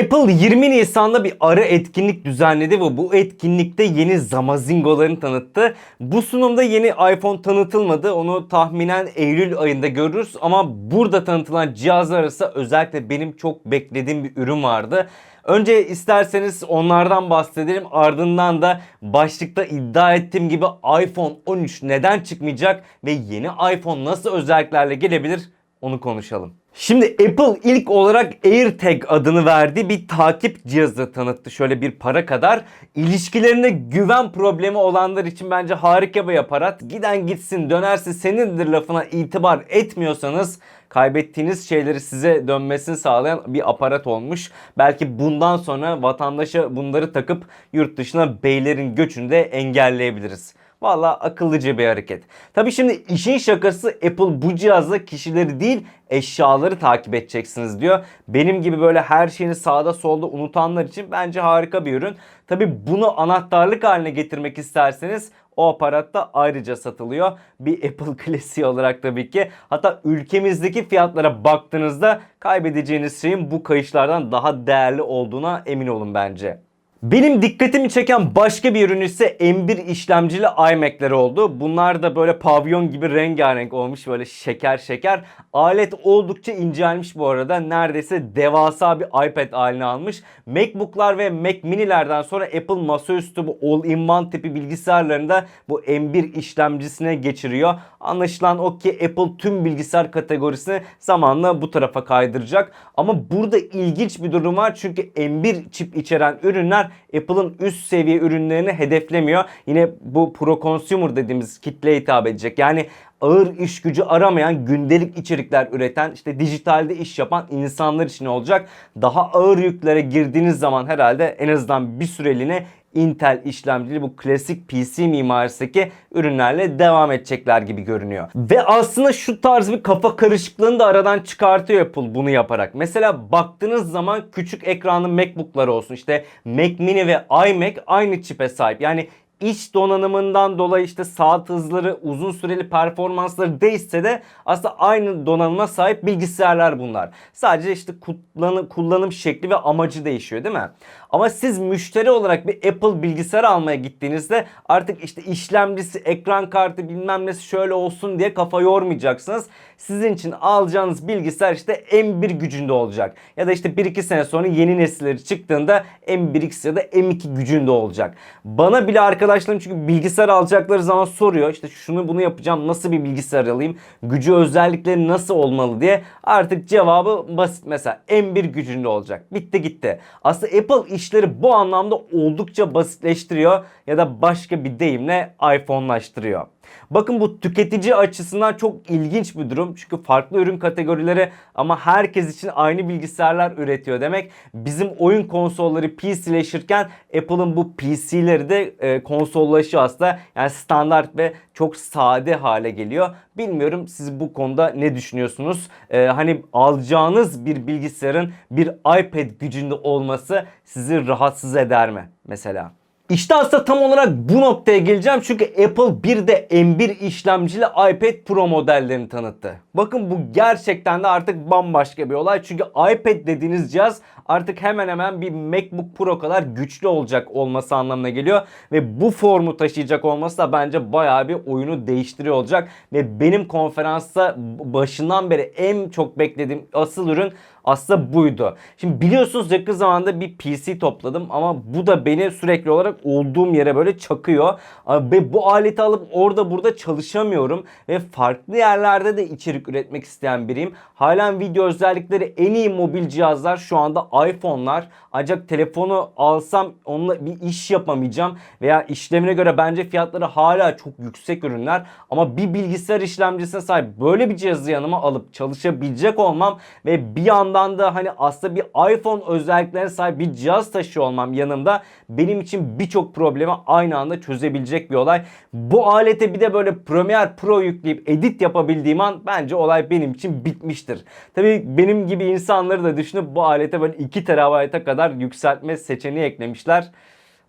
Apple 20 Nisan'da bir ara etkinlik düzenledi ve bu etkinlikte yeni Zamazingo'larını tanıttı. Bu sunumda yeni iPhone tanıtılmadı. Onu tahminen Eylül ayında görürüz ama burada tanıtılan cihazlar arasında özellikle benim çok beklediğim bir ürün vardı. Önce isterseniz onlardan bahsedelim. Ardından da başlıkta iddia ettiğim gibi iPhone 13 neden çıkmayacak ve yeni iPhone nasıl özelliklerle gelebilir onu konuşalım. Şimdi Apple ilk olarak AirTag adını verdiği bir takip cihazı tanıttı. Şöyle bir para kadar. İlişkilerinde güven problemi olanlar için bence harika bir aparat. Giden gitsin dönerse senindir lafına itibar etmiyorsanız kaybettiğiniz şeyleri size dönmesini sağlayan bir aparat olmuş. Belki bundan sonra vatandaşa bunları takıp yurt dışına beylerin göçünü de engelleyebiliriz. Valla akıllıca bir hareket. Tabi şimdi işin şakası Apple bu cihazla kişileri değil eşyaları takip edeceksiniz diyor. Benim gibi böyle her şeyini sağda solda unutanlar için bence harika bir ürün. Tabi bunu anahtarlık haline getirmek isterseniz o aparat da ayrıca satılıyor. Bir Apple klasiği olarak tabii ki. Hatta ülkemizdeki fiyatlara baktığınızda kaybedeceğiniz şeyin bu kayışlardan daha değerli olduğuna emin olun bence. Benim dikkatimi çeken başka bir ürün ise M1 işlemcili iMac'leri oldu. Bunlar da böyle pavyon gibi rengarenk olmuş böyle şeker şeker. Alet oldukça incelmiş bu arada. Neredeyse devasa bir iPad haline almış. MacBook'lar ve Mac mini'lerden sonra Apple masaüstü bu all-in-one tipi bilgisayarlarında bu M1 işlemcisine geçiriyor. Anlaşılan o ki Apple tüm bilgisayar kategorisini zamanla bu tarafa kaydıracak. Ama burada ilginç bir durum var çünkü M1 çip içeren ürünler Apple'ın üst seviye ürünlerini hedeflemiyor. Yine bu pro consumer dediğimiz kitleye hitap edecek. Yani ağır iş gücü aramayan gündelik içerikler üreten işte dijitalde iş yapan insanlar için olacak. Daha ağır yüklere girdiğiniz zaman herhalde en azından bir süreliğine Intel işlemcili bu klasik PC mimarisindeki ürünlerle devam edecekler gibi görünüyor. Ve aslında şu tarz bir kafa karışıklığını da aradan çıkartıyor Apple bunu yaparak. Mesela baktığınız zaman küçük ekranlı MacBook'lar olsun işte Mac Mini ve iMac aynı çipe sahip. Yani iç donanımından dolayı işte saat hızları, uzun süreli performansları değişse de aslında aynı donanıma sahip bilgisayarlar bunlar. Sadece işte kullanım, kullanım şekli ve amacı değişiyor değil mi? Ama siz müşteri olarak bir Apple bilgisayar almaya gittiğinizde artık işte işlemcisi, ekran kartı bilmem nesi şöyle olsun diye kafa yormayacaksınız. Sizin için alacağınız bilgisayar işte M1 gücünde olacak. Ya da işte 1-2 sene sonra yeni nesilleri çıktığında M1X ya da M2 gücünde olacak. Bana bile arkadaşlarım çünkü bilgisayar alacakları zaman soruyor. İşte şunu bunu yapacağım nasıl bir bilgisayar alayım? Gücü özellikleri nasıl olmalı diye. Artık cevabı basit mesela M1 gücünde olacak. Bitti gitti. Aslında Apple işleri bu anlamda oldukça basitleştiriyor ya da başka bir deyimle iPhone'laştırıyor. Bakın bu tüketici açısından çok ilginç bir durum. Çünkü farklı ürün kategorileri ama herkes için aynı bilgisayarlar üretiyor demek. Bizim oyun konsolları PC'leşirken Apple'ın bu PC'leri de e, konsollaşıyor aslında. Yani standart ve çok sade hale geliyor. Bilmiyorum siz bu konuda ne düşünüyorsunuz? E, hani alacağınız bir bilgisayarın bir iPad gücünde olması sizi rahatsız eder mi mesela? İşte aslında tam olarak bu noktaya geleceğim. Çünkü Apple bir de M1 işlemcili iPad Pro modellerini tanıttı. Bakın bu gerçekten de artık bambaşka bir olay. Çünkü iPad dediğiniz cihaz artık hemen hemen bir MacBook Pro kadar güçlü olacak olması anlamına geliyor. Ve bu formu taşıyacak olması da bence bayağı bir oyunu değiştiriyor olacak. Ve benim konferansta başından beri en çok beklediğim asıl ürün aslında buydu. Şimdi biliyorsunuz yakın zamanda bir PC topladım ama bu da beni sürekli olarak olduğum yere böyle çakıyor. Ve bu aleti alıp orada burada çalışamıyorum ve farklı yerlerde de içerik üretmek isteyen biriyim. Halen video özellikleri en iyi mobil cihazlar şu anda iPhone'lar. Ancak telefonu alsam onunla bir iş yapamayacağım veya işlemine göre bence fiyatları hala çok yüksek ürünler. Ama bir bilgisayar işlemcisine sahip böyle bir cihazı yanıma alıp çalışabilecek olmam ve bir yandan da hani aslında bir iPhone özelliklerine sahip bir cihaz taşıyor olmam yanımda benim için birçok problemi aynı anda çözebilecek bir olay. Bu alete bir de böyle Premiere Pro yükleyip edit yapabildiğim an bence olay benim için bitmiştir. Tabii benim gibi insanları da düşünüp bu alete böyle 2 TB'a kadar yükseltme seçeneği eklemişler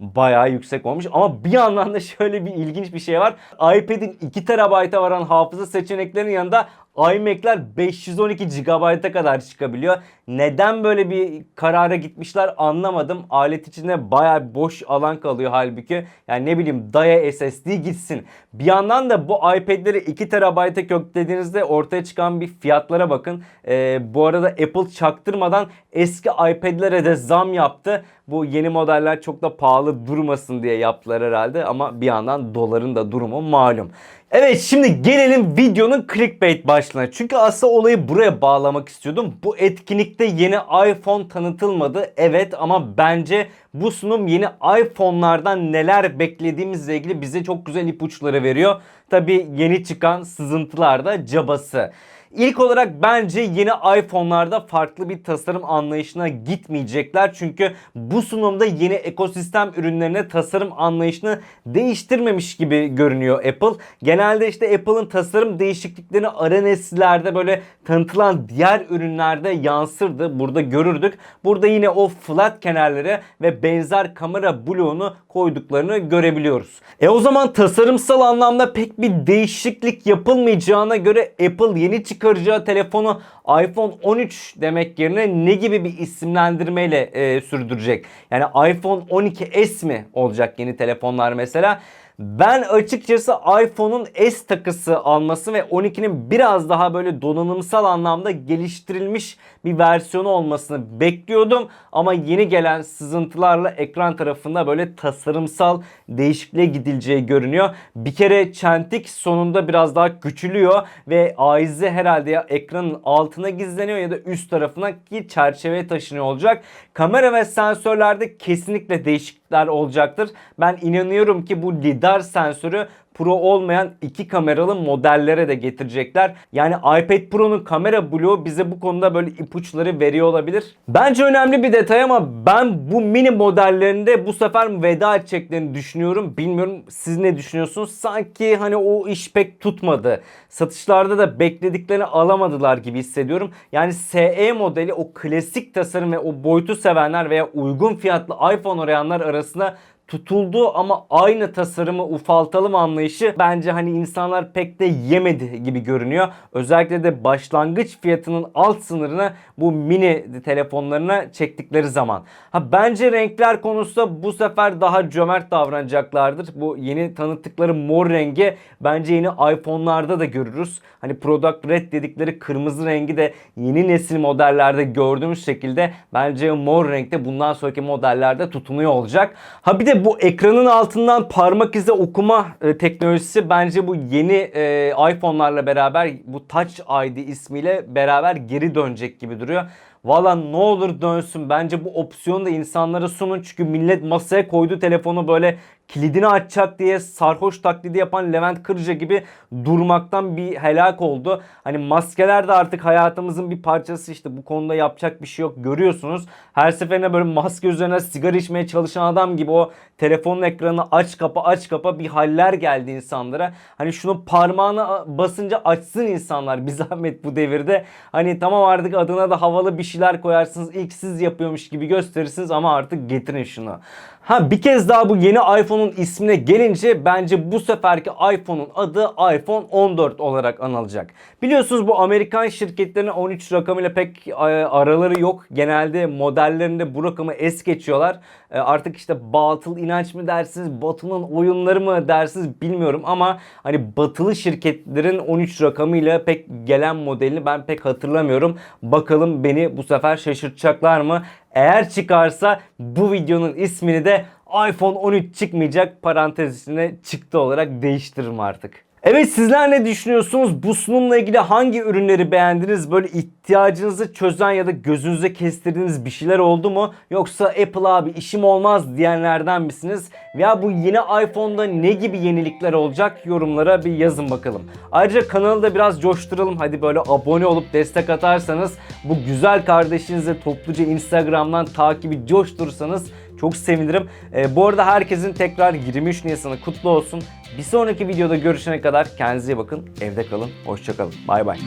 bayağı yüksek olmuş. Ama bir yandan da şöyle bir ilginç bir şey var. iPad'in 2 TB'a varan hafıza seçeneklerinin yanında iMac'ler 512 GB'a kadar çıkabiliyor. Neden böyle bir karara gitmişler anlamadım. Alet içinde baya boş alan kalıyor halbuki. Yani ne bileyim DAIA SSD gitsin. Bir yandan da bu iPad'leri 2 TB'a köklediğinizde ortaya çıkan bir fiyatlara bakın. Ee, bu arada Apple çaktırmadan eski iPad'lere de zam yaptı. Bu yeni modeller çok da pahalı durmasın diye yaptılar herhalde ama bir yandan doların da durumu malum. Evet şimdi gelelim videonun clickbait başlığına. Çünkü aslında olayı buraya bağlamak istiyordum. Bu etkinlikte yeni iPhone tanıtılmadı. Evet ama bence bu sunum yeni iPhone'lardan neler beklediğimizle ilgili bize çok güzel ipuçları veriyor. Tabi yeni çıkan sızıntılar da cabası. İlk olarak bence yeni iPhone'larda farklı bir tasarım anlayışına gitmeyecekler. Çünkü bu sunumda yeni ekosistem ürünlerine tasarım anlayışını değiştirmemiş gibi görünüyor Apple. Genelde işte Apple'ın tasarım değişikliklerini ara nesillerde böyle tanıtılan diğer ürünlerde yansırdı. Burada görürdük. Burada yine o flat kenarları ve benzer kamera bloğunu koyduklarını görebiliyoruz. E o zaman tasarımsal anlamda pek bir değişiklik yapılmayacağına göre Apple yeni çıkaracağı telefonu iPhone 13 demek yerine ne gibi bir isimlendirmeyle e, sürdürecek? Yani iPhone 12s mi olacak yeni telefonlar mesela? Ben açıkçası iPhone'un S takısı alması ve 12'nin biraz daha böyle donanımsal anlamda geliştirilmiş bir versiyonu olmasını bekliyordum. Ama yeni gelen sızıntılarla ekran tarafında böyle tasarımsal değişikliğe gidileceği görünüyor. Bir kere çentik sonunda biraz daha küçülüyor ve aizi herhalde ya ekranın altına gizleniyor ya da üst tarafına ki çerçeveye taşınıyor olacak. Kamera ve sensörlerde kesinlikle değişiklikler olacaktır. Ben inanıyorum ki bu lidar sensörü Pro olmayan iki kameralı modellere de getirecekler. Yani iPad Pro'nun kamera bloğu bize bu konuda böyle ipuçları veriyor olabilir. Bence önemli bir detay ama ben bu mini modellerinde bu sefer veda edeceklerini düşünüyorum. Bilmiyorum siz ne düşünüyorsunuz? Sanki hani o iş pek tutmadı. Satışlarda da beklediklerini alamadılar gibi hissediyorum. Yani SE modeli o klasik tasarım ve o boyutu sevenler veya uygun fiyatlı iPhone arayanlar arasında tutuldu ama aynı tasarımı ufaltalım anlayışı bence hani insanlar pek de yemedi gibi görünüyor. Özellikle de başlangıç fiyatının alt sınırını bu mini telefonlarına çektikleri zaman. Ha bence renkler konusunda bu sefer daha cömert davranacaklardır. Bu yeni tanıttıkları mor rengi bence yeni iPhone'larda da görürüz. Hani Product Red dedikleri kırmızı rengi de yeni nesil modellerde gördüğümüz şekilde bence mor renkte bundan sonraki modellerde tutunuyor olacak. Ha bir de bu ekranın altından parmak izi okuma e, teknolojisi bence bu yeni e, iPhone'larla beraber bu Touch ID ismiyle beraber geri dönecek gibi duruyor. Valla ne olur dönsün. Bence bu opsiyonu da insanlara sunun. Çünkü millet masaya koydu telefonu böyle kilidini açacak diye sarhoş taklidi yapan Levent Kırca gibi durmaktan bir helak oldu. Hani maskeler de artık hayatımızın bir parçası işte bu konuda yapacak bir şey yok görüyorsunuz. Her seferinde böyle maske üzerine sigara içmeye çalışan adam gibi o telefonun ekranını aç kapa aç kapa bir haller geldi insanlara. Hani şunu parmağına basınca açsın insanlar bir zahmet bu devirde. Hani tamam artık adına da havalı bir şeyler koyarsınız ilk siz yapıyormuş gibi gösterirsiniz ama artık getirin şunu. Ha bir kez daha bu yeni iPhone'un ismine gelince bence bu seferki iPhone'un adı iPhone 14 olarak anılacak. Biliyorsunuz bu Amerikan şirketlerinin 13 rakamıyla pek e, araları yok. Genelde modellerinde bu rakamı es geçiyorlar. E, artık işte batıl inanç mı dersiniz, batılın oyunları mı dersiniz bilmiyorum ama hani batılı şirketlerin 13 rakamıyla pek gelen modelini ben pek hatırlamıyorum. Bakalım beni bu sefer şaşırtacaklar mı? Eğer çıkarsa bu videonun ismini de iPhone 13 çıkmayacak parantez içine çıktı olarak değiştiririm artık. Evet sizler ne düşünüyorsunuz? Bu sunumla ilgili hangi ürünleri beğendiniz? Böyle ihtiyacınızı çözen ya da gözünüze kestirdiğiniz bir şeyler oldu mu? Yoksa Apple abi işim olmaz diyenlerden misiniz? Veya bu yeni iPhone'da ne gibi yenilikler olacak? Yorumlara bir yazın bakalım. Ayrıca kanalı da biraz coşturalım. Hadi böyle abone olup destek atarsanız bu güzel kardeşinize topluca Instagram'dan takibi coşturursanız çok sevinirim. Ee, bu arada herkesin tekrar 23 Nisan'ı kutlu olsun. Bir sonraki videoda görüşene kadar kendinize iyi bakın. Evde kalın. Hoşçakalın. Bay bay.